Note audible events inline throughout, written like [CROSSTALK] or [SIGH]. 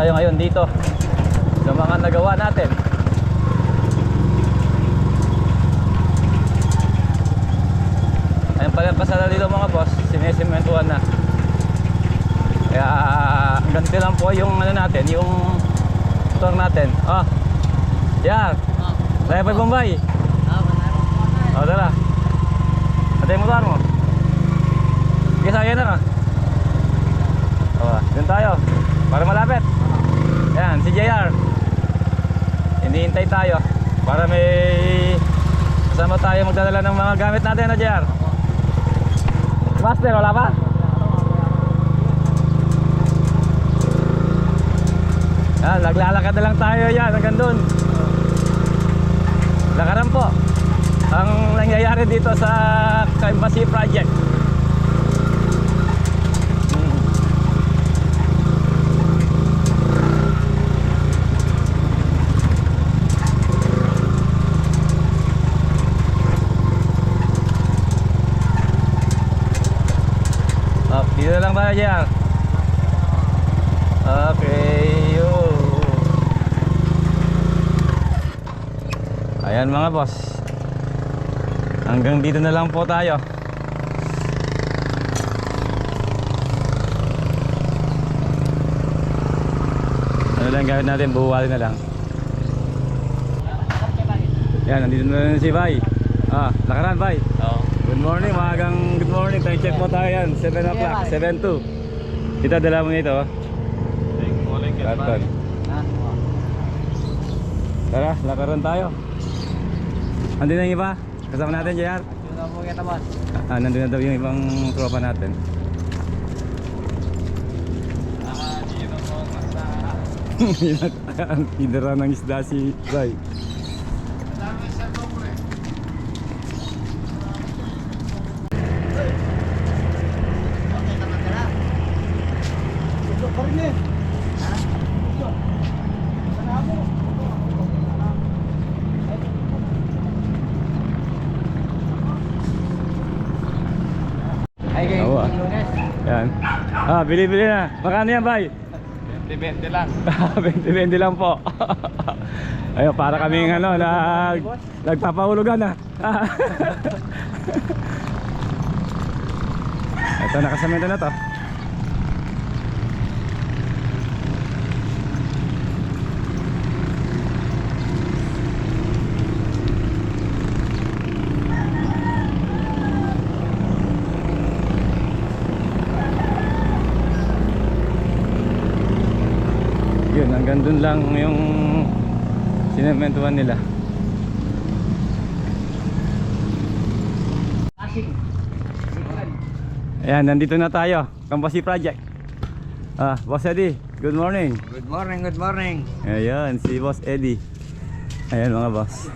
tayo ngayon dito sa mga nagawa natin. Ayun pala pasada dito mga boss, sinesimentuhan na. Kaya ganito lang po yung ano natin, yung motor natin. Ah. Yan. Saya pa Bombay. Oh, tara. Ada yung motor mo. Sige, sakyan na ka. Oh, dun tayo. Para malapit. Yan, si JR. Hinihintay tayo para may kasama tayo magdadala ng mga gamit natin na JR. Master, wala pa? Yan, naglalakad na lang tayo yan hanggang doon. Lakaran po. Ang nangyayari dito sa Embassy Project. Lang tayo dyan. Okay, yo. Ayan mga boss. Hanggang dito na lang po tayo. Ano lang gawin natin, buwali na lang. Yan, nandito na rin si Bay. Ah, lakaran Bay. Oo. Good morning, maagang good morning. Time check mo tayo yan, 7 o'clock, 7-2. Kita dala mo nito. oh. Karton. Tara, lakaran tayo. Andun na yung iba. Kasama natin, JR. Ah, nandun na daw yung ibang tropa natin. Ah, dito po basta. [LAUGHS] Ang tinira ng isda si Ray. Dami sa pobre. Okay naman ka na. Ito pa rin eh. Ha? Ito. Sana mo. Ay, kayo Oo, ah. lunes. Yan. Ah, bili-bili na. Magkano yan, bay? 20-20 lang. [LAUGHS] 20-20 lang po. [LAUGHS] Ayun, para kaming ano, nag, nagpapahulugan na. [LAUGHS] Ito, nakasamento na to. Yun, hanggang dun lang yung sinementuhan nila. Ayan, nandito na tayo. Kampasi Project. Ah, Boss Eddie, good morning. Good morning, good morning. Ayan, si Boss Eddie. Ayan mga boss.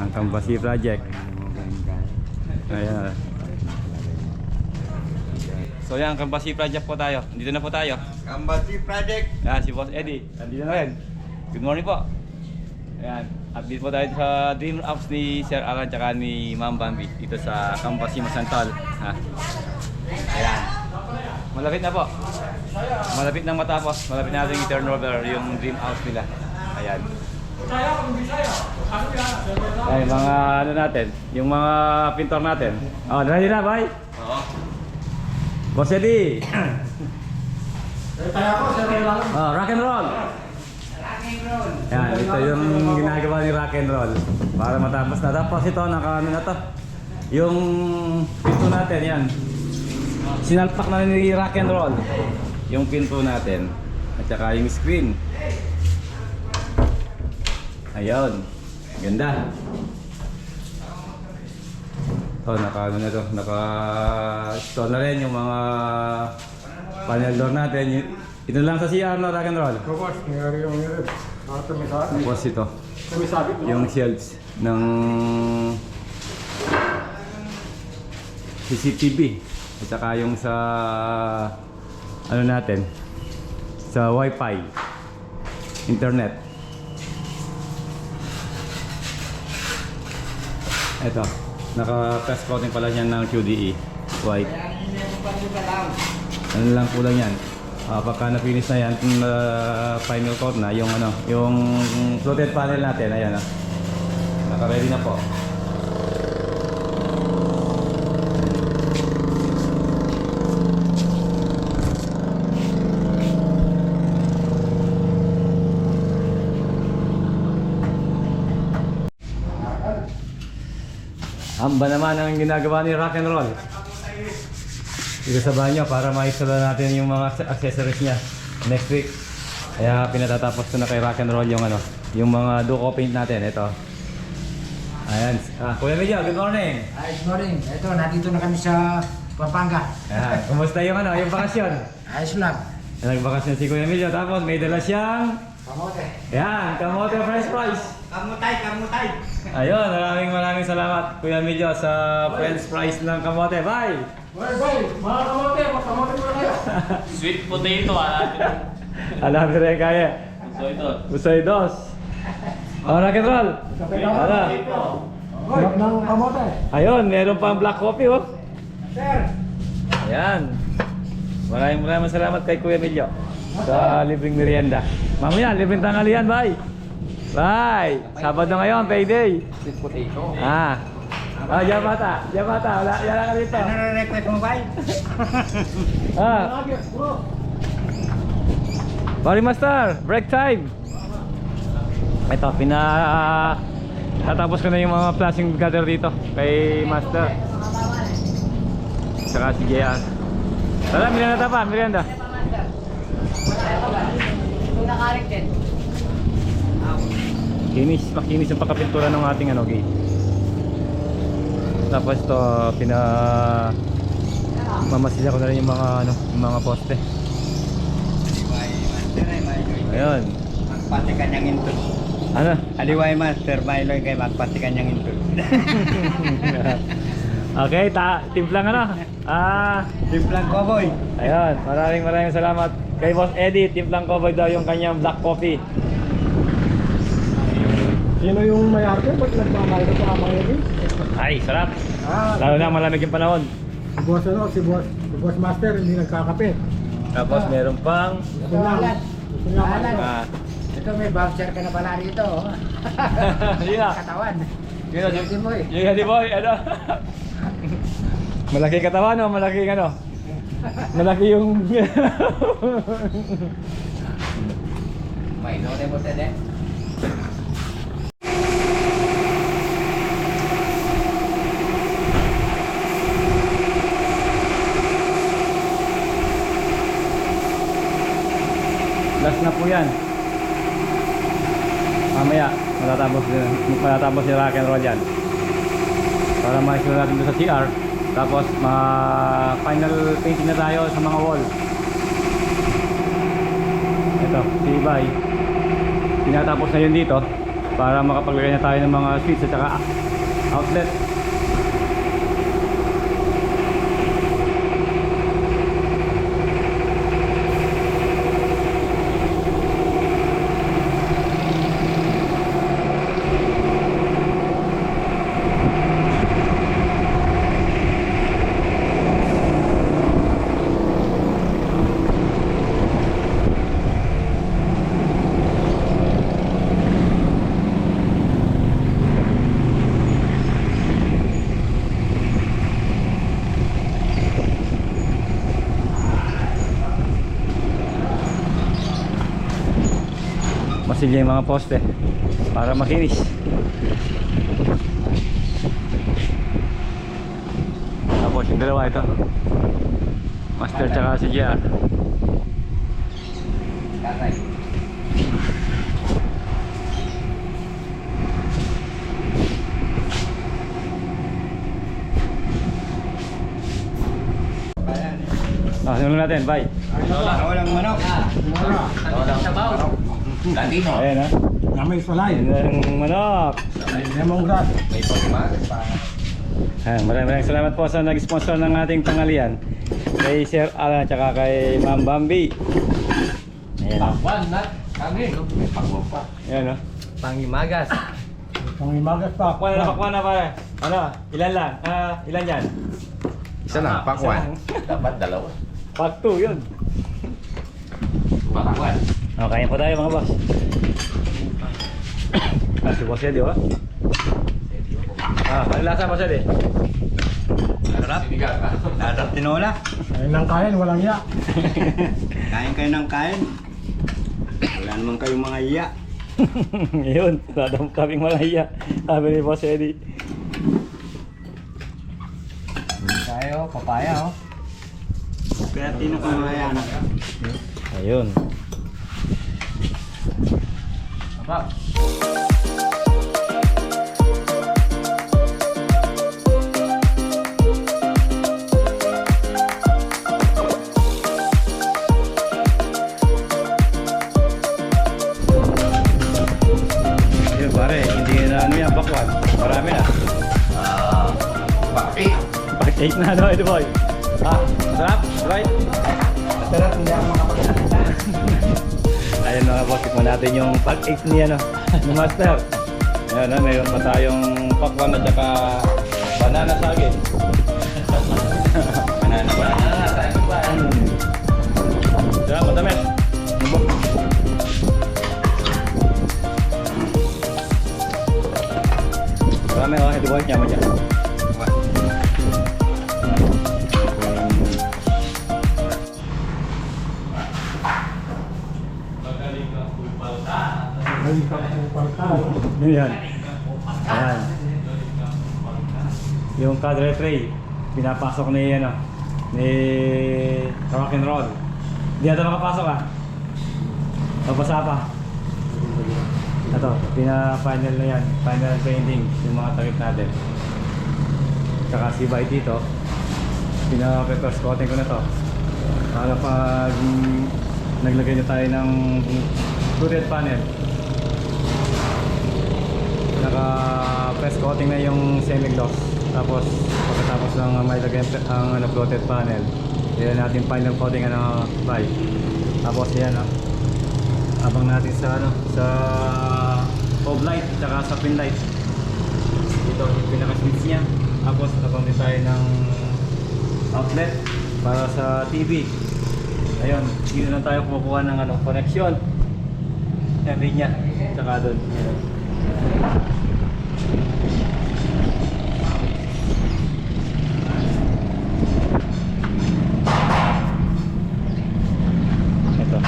Ang Kampasi Project. Ayan. So yan, Kampasi Project po tayo. Dito na po tayo. Kambati Project. Ayan, si Boss Eddie. Nandito na rin. Good morning po. Ayan, update po tayo sa Dream Apps ni Sir Alan tsaka ni Ma'am Bambi dito sa Kampasi Masantol. Ha? Ayan. Malapit na po. Malapit nang matapos. Malapit na natin i-turnover yung Dream House nila. Ayan. Ay, mga ano natin, yung mga pintor natin. Oh, ready na, bye? Boss Eddie. Kaya ako, sir. Oh, rock and roll. Yan, ito yung ginagawa ni rock and roll. Para matapos na. Tapos ito, naka ano na to. Yung pinto natin, yan. Sinalpak na ni rock and roll. Yung pinto natin. At saka yung screen. Ayun. Ganda. Oh, naka ano na to, naka install na rin yung mga panel door natin. Ito lang sa CR na rock and roll. Boss, nangyari yung yun. Ah, tumisabi. Tapos ito, yung shelves ng CCTV. At saka yung sa ano natin, sa Wi-Fi, internet. Ito, naka-press coating pala yan ng QDE. White. Ano lang kulang yan. Ah, pagka na-finish na yan, uh, final coat na, yung ano, yung floated panel natin, ayan ah. Naka-ready na po. Amba naman ang ginagawa ni rock and roll. Dito sa banyo para maisala natin yung mga accessories niya next week. Kaya pinatatapos ko na kay rock and roll yung ano, yung mga duco paint natin. Ito. Ayan. Ah, Kuya Medyo, good morning. Ay, good morning. Ito, nandito na kami sa Pampanga. Ayan. Kumusta yung ano, yung bakasyon? Ayos lang. Nagbakasyon si Kuya Medyo. Tapos may dala siyang, Kamote. yan, kamote french fries. Kamutay, kamutay. Ayun, maraming maraming salamat Kuya Medyo sa french fries ng kamote. Bye! Boy, boy, mga kamote, makamote mo na kayo. [LAUGHS] Sweet potato ah. Alam rin kaya. So ito. Busoy dos. Oh, rock and roll. Ano? Sarap ng kamote. Ayun, meron pang black coffee oh. Sir, Ayan. Maraming maraming salamat kay Kuya Emilio sa libreng merienda. Mamaya, libreng tanghalian, bye. Bye. Sabado ngayon, payday. Sweet potato. Ah. Ah, yan bata. Yan bata. Wala, yan lang dito. Ano na request mo ba? [LAUGHS] Ah. Pari Master, break time. Ito, pina tatapos ko na yung mga flashing gather dito kay Master. Saka si JR. Tara, merienda ta pa, merienda. Kinis, makinis yung pagkapintura ng ating ano, gate. Tapos ito, pina mamasilya ko na rin yung mga ano, yung mga poste. Ayun. Magpati kanyang intro. Ano? Aliway master, Mailoy kay magpati kanyang intro. [LAUGHS] okay, ta timplang ano? Ah, Timplang cowboy. ayun. Maraming maraming salamat kay Boss Eddie. Timplang cover daw yung kanyang black coffee. Sino yung may arte? Ba't nagmamahal ka sa mga yun? Ay, sarap. Ah, Lalo na malamig yung panahon. si boss ano, si boss, si boss master, hindi nagkakape. Tapos meron pang niya Alan. ano, ah, Ito may voucher ka na pala rito. oh. [LAUGHS] yun na. Katawan. Yun na, Sige, boy. Yung Eddie boy, ano? Malaki katawan no? Malaki ano? Malaki yung... May no mo tede. Na po yan. Mamaya, matatapos, matatapos si rock and roll yan. Para ma-install natin sa CR. Tapos, ma-final painting na tayo sa mga wall. Ito, si Ibay. Tinatapos na yun dito. Para makapaglagay na tayo ng mga switch at saka outlet. Papasilya yung mga poste para makinis. Tapos yung dalawa ito. Master tsaka si JR. Ah, simulan natin, bye. Walang manok. Latino. Ayan ha. Namay salay. Ayan ang manok. Lemongrass. Ayan, maraming maraming salamat po sa nag-sponsor ng ating pangalian. Kay Sir Alan at saka kay Ma'am Bambi. Ayan o. One, not kami. Ayan o. Pangimagas. Pangimagas pa. Pakwan na, pakwan na pare. Ano? Ilan lang? Ah, ilan yan? Isa Ah, pakwan. Dapat dalawa. Part 2 yun. Pakwan. Okay, po tayo mga boss. Ah, si Boss Eddie, oh. Ah, ano lasa Boss Eddie? Sarap. Sinigang ka. Sarap tinola. Kain ng kain, walang iya. [LAUGHS] Kain kayo ng kain. Wala naman kayong mga iya. [LAUGHS] Yun, wala daw kaming malaya. Sabi ni Boss Eddie. Tayo, papaya oh. Kaya tino mga yan. Ayun. Apa? Ayun pare, hindi na ano yan, bakwan. Marami na. Bakit? 8 na ano, Eddie boy. Ah, sarap, right? Sarap, hindi ako mga boss, natin yung 8 ni ano, ni Master. Ayun na, mayroon pa tayong pakwan at saka banana saging. [LAUGHS] Banana ba? Ah, tayo ba? Matamis. Lubok. Marami oh, Eddie boy, nyama dyan. Yun yan. Ayan. Yung cadre tray, pinapasok ni ano, ni rock and roll. Hindi ata makapasok ah. Mabasa pa. Ito, pina-final na yan. Final painting yung mga takip natin. Tsaka si Bay dito, pina-pepper coating ko na to. Para pag naglagay na tayo ng fluted panel, naka press coating na yung semi-gloss tapos pagkatapos ng may lagay ang ano, floated panel yan natin final coating ano by tapos yan ah, abang natin sa ano sa fog light tsaka sa pin light. Ito yung pinaka switch niya. Tapos abang din tayo ng outlet para sa TV ayun dito na tayo kumukuha ng ano connection. Yan linya tsaka doon. Ito.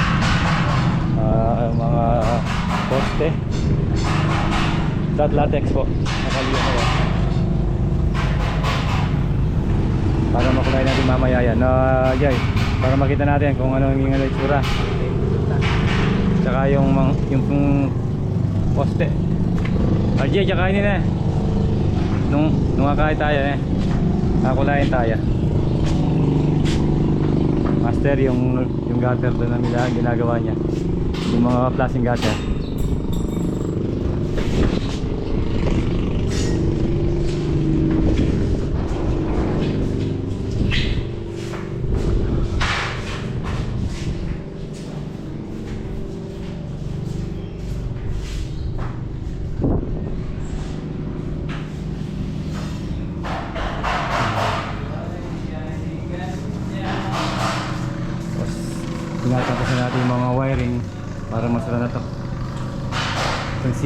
Ah, mga poste. Dot latex po. Nakaliwa ko. Para makulay natin mamaya yan. Na, yay, para makita natin kung ano yung itsura. Tsaka yung, yung, yung poste. RJ, tsaka yun eh. Nung, nung kakain tayo eh. Kakulayin tayo. Master yung yung gutter doon na nila ginagawa niya. Yung mga plastic gutter.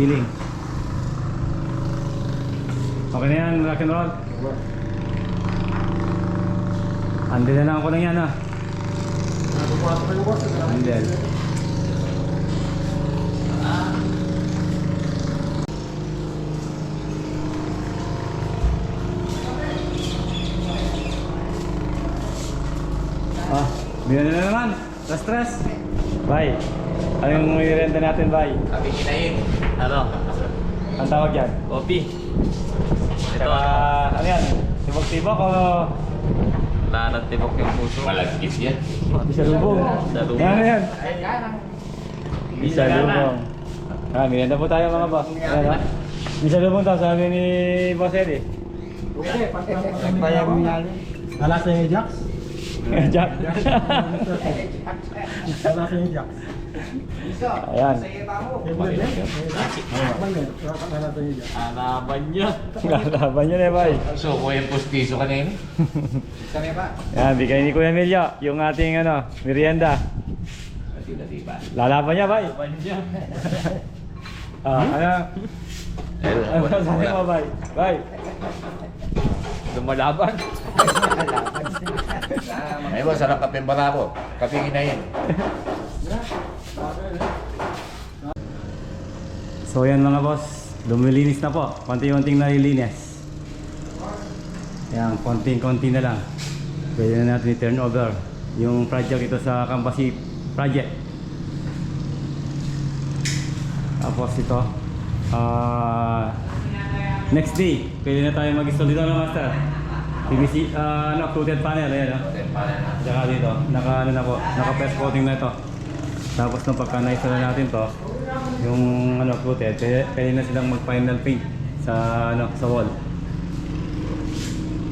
feeling. Okay na yan, rock and roll. Andi na lang ako na yan ha. Andel. Ah, ah binili na naman. Last stress. Bye. Anong nirenta natin, bye? Sabi kinain. Ano? Ang tawag yan? Kopi. Ito, Tsaka, ano yan? Tibok-tibok o wala nang tibok yung puso. Malagkit yan. bisalubong? Bisalubong. Ano yan? Bisalubong. Ah, mirenda po tayo mga boss. Ano? Bisalubong daw, sabi ni Boss Eddie. Nagpayag mo yan. Alasa yung Jax? Jack. Alasa [LAUGHS] yung Jax. Ayan. Alasa yung Jax. Alaban niya. Laban yun eh, bye. So, yung pustiso kanina. Yan, bigay ni Kuya Emilio yung ating ano, merienda. Di ba? Lalaban niya, bye. [LAUGHS] Ah, ano? Ano sabi mo, bye? Bye. Lumalaban. Ay mo, sarap kape barako. Kape kinain. [LAUGHS] So yan mga boss, lumilinis na po. Konti-konting nalilinis. Yan, konting-konti na lang. Pwede na natin i-turn over yung project ito sa Kambasi project. Tapos ito, ah next day, pwede na tayo mag-install dito ng master. PVC, ah ano, coated panel, ayan no? Tsaka dito, naka ano na po, naka press coating na ito. Tapos nung pagka na-install na natin to, yung ano coated, pwede, pwede na silang mag-final paint sa ano sa wall.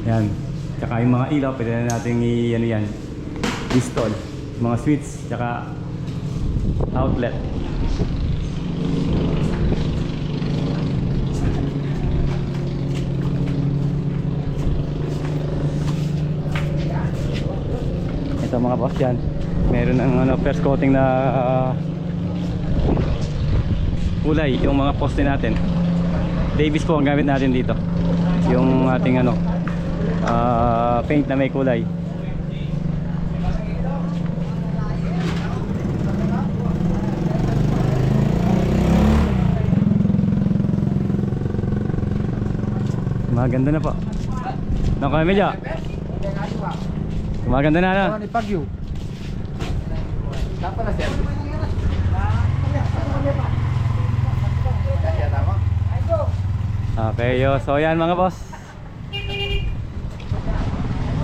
Yan. Tsaka yung mga ilaw, pwede na natin i ano yan, install. Mga switch, tsaka outlet. Ito mga boss yan. Meron ng ano, first coating na ah, kulay yung mga poste natin. Davis po ang gamit natin dito. Yung ating ano ah, paint na may kulay. Maganda na po. Nako Emilio. Maganda na na. ni Pagyo? Dapat na siya. Yo. So yan mga boss.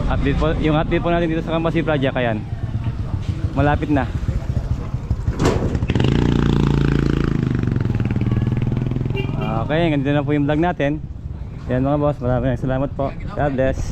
Update po, yung update po natin dito sa Kambasi Project ayan. Malapit na. Okay, ganito na po yung vlog natin. Yan mga boss, maraming salamat po. God bless.